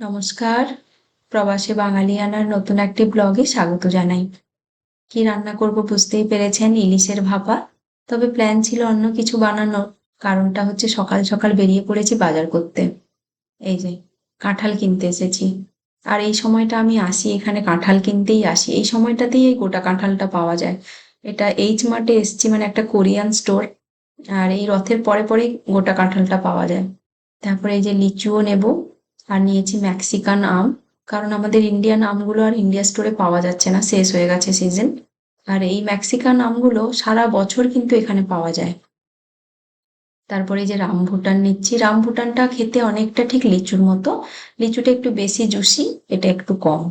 নমস্কার। প্রবাসী বাঙালিয়ানার নতুন একটি ব্লগে স্বাগত জানাই। কি রান্না করব বুঝতেই পেরেছেন ইলিশের ভাপা। তবে প্ল্যান ছিল অন্য কিছু বানানোর, কারণটা হচ্ছে সকাল সকাল বেরিয়ে পড়েছি বাজার করতে। এই যে, কাঁঠাল কিনতে এসেছি। আর এই সময়টা আমি আসি, এখানে কাঁঠাল কিনতেই আসি। এই সময়টাতেই এই গোটা কাঁঠালটা পাওয়া যায়। এটা এইচ মার্টে এসছি মানে একটা কোরিয়ান স্টোর। আর এই রথের পরে পরেই গোটা কাঁঠালটা পাওয়া যায়। তারপরে এই যে লিচুও নেব। আর নিয়েছি ম্যাক্সিকান আম। কারণ আমাদের ইন্ডিয়ান আমগুলো আর ইন্ডিয়া স্টোরে পাওয়া যাচ্ছে না, শেষ হয়ে গেছে সিজন আর এই ম্যাক্সিকান আমগুলো সারা বছর কিন্তু এখানে পাওয়া যায়। তারপরে যে রামভুটান নিচ্ছি। রামভুটানটা খেতে অনেকটা ঠিক লিচুর মতো। লিচুটা একটু বেশি জুসি, এটা একটু কম।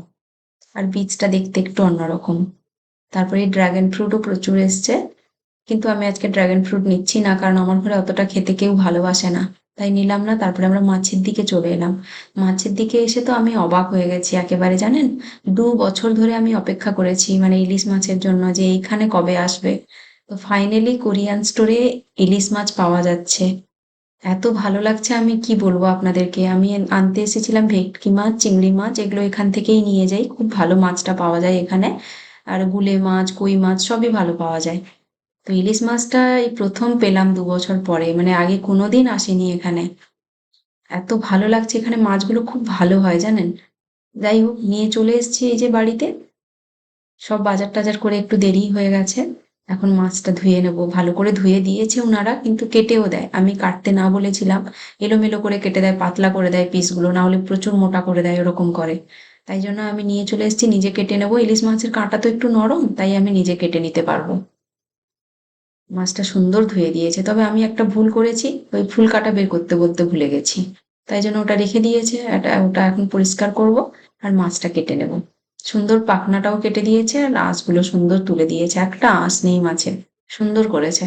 আর বীজটা দেখতে একটু অন্যরকম। তারপরে ড্রাগন ফ্রুটও প্রচুর এসছে। কিন্তু আমি আজকে ড্রাগন ফ্রুট নিচ্ছি না, কারণ আমার ঘরে অতটা খেতে কেউ ভালোবাসে না। তাই নিলাম না, তারপরে আমরা মাছের দিকে চলে এলাম। মাছের দিকে এসে তো আমি অবাক হয়ে গেছি একেবারে, জানেন? দু বছর ধরে আমি অপেক্ষা করেছি মানে ইলিশ মাছের জন্য যে এইখানে কবে আসবে। তো ফাইনালি কোরিয়ান স্টোরে ইলিশ মাছ পাওয়া যাচ্ছে। এত ভালো লাগছে আমি কি বলব আপনাদেরকে? আমি আনতে এসেছিলাম ভেটকি মাছ, চিংড়ি মাছ, এগুলো এখান থেকেই নিয়ে যাই। খুব ভালো মাছটা পাওয়া যায় এখানে। আর গুলে মাছ, কই মাছ, সবই ভালো পাওয়া যায়। তো ইলিশ মাছটা এই প্রথম পেলাম দু বছর পরে মানে আগে কোনোদিন আসেনি এখানে। এত ভালো লাগছে এখানে মাছগুলো খুব ভালো হয়, জানেন? যাই হোক, নিয়ে চলে এসছি এই যে বাড়িতে। সব বাজার টাজার করে একটু দেরি হয়ে গেছে। এখন মাছটা ধুয়ে নেব। ভালো করে ধুয়ে দিয়েছে ওনারা কিন্তু কেটেও দেয়। আমি কাটতে না বলেছিলাম। এলোমেলো করে কেটে দেয়, পাতলা করে দেয় পিসগুলো, না হলে প্রচুর মোটা করে দেয় ওরকম করে। তাই জন্য আমি নিয়ে চলে এসেছি, নিজে কেটে নেব। ইলিশ মাছের কাঁটা তো একটু নরম, তাই আমি নিজে কেটে নিতে পারব। মাছটা সুন্দর ধুয়ে দিয়েছে। তবে আমি একটা ভুল করেছি, ওই ফুল কাটা বের করতে, বলতে ভুলে গেছি। তাই জন্য ওটা রেখে দিয়েছে এটা ওটা এখন পরিষ্কার করব আর মাছটা কেটে নেব। সুন্দর পাখনাটাও কেটে দিয়েছে আর আঁশগুলো সুন্দর তুলে দিয়েছে। একটা আঁশ নেই মাছের, সুন্দর করেছে।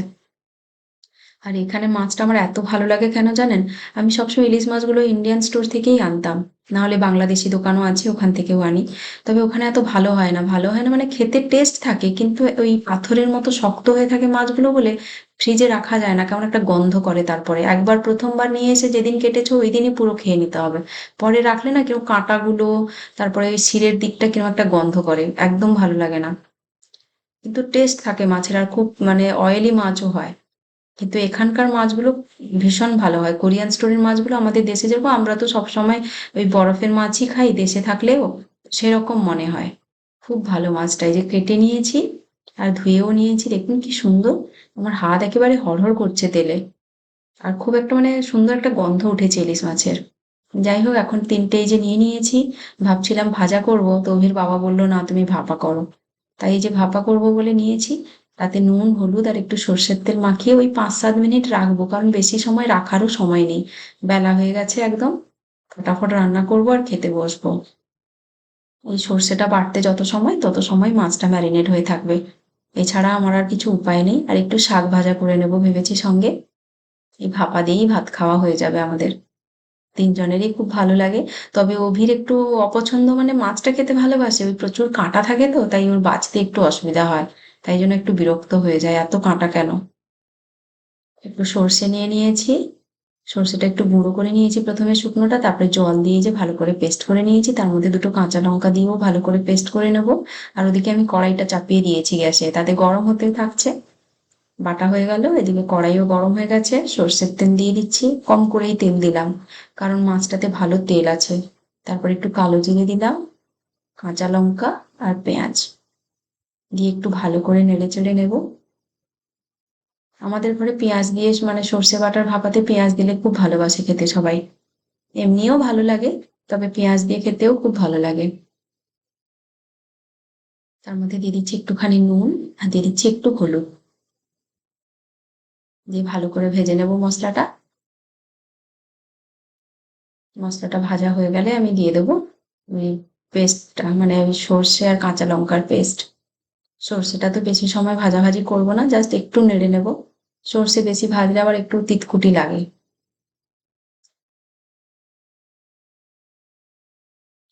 আর এখানে মাছটা আমার এত ভালো লাগে কেন জানেন? আমি সবসময় ইলিশ মাছগুলো ইন্ডিয়ান স্টোর থেকেই আনতাম। না হলে বাংলাদেশি দোকানও আছে ওখান থেকেও আনি। তবে ওখানে এত ভালো হয় না। ভালো হয় না মানে খেতে টেস্ট থাকে, কিন্তু ওই পাথরের মতো শক্ত হয়ে থাকে মাছগুলো বলে ফ্রিজে রাখা যায় না। কেমন একটা গন্ধ করে তারপরে। একবার প্রথমবার নিয়ে এসে যেদিন কেটেছো ওই দিনই পুরো খেয়ে নিতে হবে। পরে রাখলে না কেউ কাঁটাগুলো, তারপরে ওই শিরের দিকটা কীরকম একটা গন্ধ করে। একদম ভালো লাগে না। কিন্তু টেস্ট থাকে মাছের আর খুব মানে অয়েলি মাছও হয়। কিন্তু এখানকার মাছগুলো ভীষণ ভালো হয়। কোরিয়ান স্টোরের মাছগুলো আমাদের দেশে যেরকম, আমরা তো সবসময় ওই বরফের মাছই খাই, দেশে থাকলেও সেরকম মনে হয়। খুব ভালো মাছটা। এই যে কেটে নিয়েছি আর ধুয়েও নিয়েছি, দেখুন কি সুন্দর। আমার হাত একেবারে হড়হড় করছে তেলে। আর খুব একটা মানে সুন্দর একটা গন্ধ উঠেছে ইলিশ মাছের। যাই হোক, এখন তিনটেই যে নিয়ে নিয়েছি। ভাবছিলাম ভাজা করব, তো অভির বাবা বলল, না, তুমি ভাপা করো। তাই এই যে ভাপা করব বলে নিয়েছি তাতে নুন, হলুদ আর একটু সর্ষের তেল মাখিয়ে ওই পাঁচ সাত মিনিট রাখব, কারণ বেশি সময় রাখারও সময় নেই। বেলা হয়ে গেছে একদম, ফটাফট রান্না করব আর খেতে বসবো। ওই সর্ষেটা বাড়তে যত সময়, তত সময় মাছটা ম্যারিনেট হয়ে থাকবে। এছাড়া আমার আর কিছু উপায় নেই, আর একটু শাক ভাজা করে নেব ভেবেছি সঙ্গে। এই ভাপা দিয়েই ভাত খাওয়া হয়ে যাবে আমাদের। তিনজনেরই খুব ভালো লাগে, তবে অভির একটু অপছন্দ মানে মাছটা খেতে ভালোবাসে, ওই প্রচুর কাঁটা থাকে তো, তাই ওর বাঁচতে একটু অসুবিধা হয়। তাই জন্য একটু বিরক্ত হয়ে যায়, এত কাঁটা কেন? একটু সর্ষে নিয়ে নিয়েছি, সর্ষেটা একটু গুঁড়ো করে নিয়েছি প্রথমে শুকনোটা, তারপরে জল দিয়ে যে ভালো করে পেস্ট করে নিয়েছি, তার মধ্যে দুটো কাঁচা লঙ্কা দিয়েও ভালো করে পেস্ট করে নেব। আর ওদিকে আমি কড়াইটা চাপিয়ে দিয়েছি গ্যাসে, তাতে গরম হতে থাকছে, বাটা হয়ে গেল, এদিকে কড়াইও গরম হয়ে গেছে, সর্ষের তেল দিয়ে দিচ্ছি, কম করেই তেল দিলাম, কারণ মাছটাতে ভালো তেল আছে। তারপর একটু কালো জিরে দিলাম, কাঁচা লঙ্কা আর পেঁয়াজ। দিয়ে একটু ভালো করে নেড়ে চেড়ে নেব। আমাদের ঘরে পেঁয়াজ দিয়ে মানে সর্ষে বাটার ভাপাতে পেঁয়াজ দিলে খুব ভালোবাসে খেতে সবাই। এমনিও ভালো লাগে, তবে পেঁয়াজ দিয়ে খেতেও খুব ভালো লাগে। তার মধ্যে দিয়ে দিচ্ছি একটুখানি নুন আর দিয়ে দিচ্ছি একটু হলুদ। দিয়ে ভালো করে ভেজে নেব মশলাটা। মশলাটা ভাজা হয়ে গেলে আমি দিয়ে দেবো পেস্টটা মানে সর্ষে আর কাঁচা লঙ্কার পেস্ট সর্ষেটা তো বেশি সময় ভাজাভাজি করব না জাস্ট একটু নেড়ে নেব। সর্ষে বেশি ভাজলে আবার একটু তিতকুটি লাগে।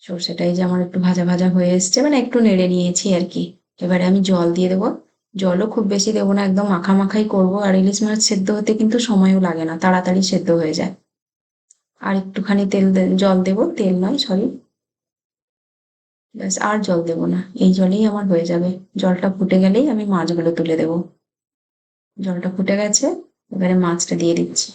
সর্ষেটাই যে আমার একটু ভাজা ভাজা হয়ে এসছে মানে একটু নেড়ে নিয়েছি আর কি। এবারে আমি জল দিয়ে দেবো। জলও খুব বেশি দেবো না, একদম মাখা মাখাই করব। আর ইলিশ মাছ সেদ্ধ হতে কিন্তু সময়ও লাগে না, তাড়াতাড়ি সেদ্ধ হয়ে যায়। আর একটুখানি তেল জল দেব, তেল নয় সরি ব্যাস, আর জল দেব না। এই জলেই আমার হয়ে যাবে। জলটা ফুটে গেলেই আমি মাছগুলো তুলে দেব। জলটা ফুটে গেছে, এবারে মাছটা দিয়ে দিচ্ছি।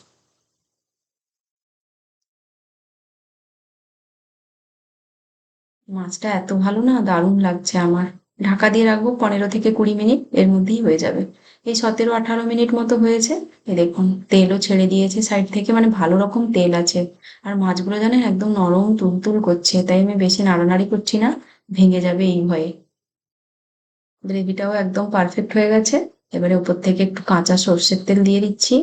মাছটা এত ভালো না, দারুণ লাগছে আমার। ঢাকা দিয়ে রাখব পনেরো থেকে কুড়ি মিনিট, এর মধ্যেই হয়ে যাবে। এই সতেরো আঠারো মিনিট মতো হয়েছে। এই দেখুন, তেলও ছেড়ে দিয়েছে সাইড থেকে মানে ভালো রকম তেল আছে। আর মাছগুলো জানেন একদম নরম, তুলতুল করছে, তাই আমি বেশি নাড়ানাড়ি করছি না। ভেঙে যাবে এই ভয়ে। গ্রেভিটাও একদম পারফেক্ট হয়ে গেছে। এবারে উপর থেকে একটু কাঁচা সর্ষের তেল দিয়ে দিচ্ছি।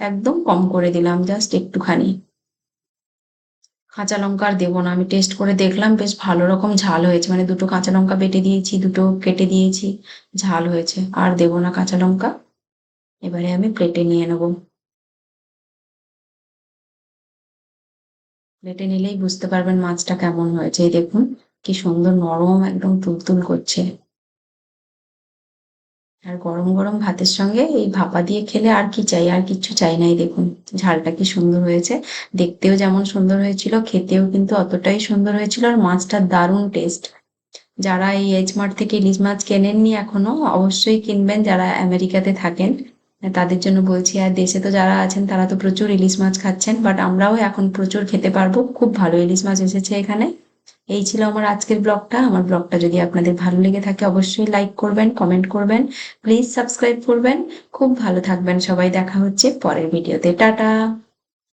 একদম কম করে দিলাম জাস্ট একটুখানি। কাঁচা লঙ্কা আর দেবো না, আমি টেস্ট করে দেখলাম, বেশ ভালো রকম ঝাল হয়েছে। মানে দুটো কাঁচা লঙ্কা বেটে দিয়েছি, দুটো কেটে দিয়েছি, ঝাল হয়েছে। আর দেবো না কাঁচা লঙ্কা। এবারে আমি প্লেটে নিয়ে নেব। প্লেটে নিলেই বুঝতে পারবেন মাছটা কেমন হয়েছে, এই দেখুন। কি সুন্দর নরম একদম তুলতুল করছে। আর গরম গরম ভাতের সঙ্গে এই ভাপা দিয়ে খেলে আর কি চাই, আর কিচ্ছু চাই নাই দেখুন। ঝালটা কি সুন্দর হয়েছে। দেখতেও যেমন সুন্দর হয়েছিল, খেতেও কিন্তু অতটাই সুন্দর হয়েছিল আর মাছটার দারুণ টেস্ট যারা এই এজ মার্ট থেকে ইলিশ মাছ কেনেননি এখনও, অবশ্যই কিনবেন যারা আমেরিকাতে থাকেন। তাদের জন্য বলছি, আর দেশে তো যারা আছেন তারা তো প্রচুর ইলিশ মাছ খাচ্ছেন বাট আমরাও এখন প্রচুর খেতে পারব। খুব ভালো ইলিশ মাছ এসেছে এখানে। এই ছিল আমার আজকের ব্লগটা। আমার ব্লগটা যদি আপনাদের ভালো লেগে থাকে, অবশ্যই লাইক করবেন কমেন্ট করবেন। প্লিজ সাবস্ক্রাইব করবেন। খুব ভালো থাকবেন সবাই। দেখা হচ্ছে পরের ভিডিওতে। টাটা!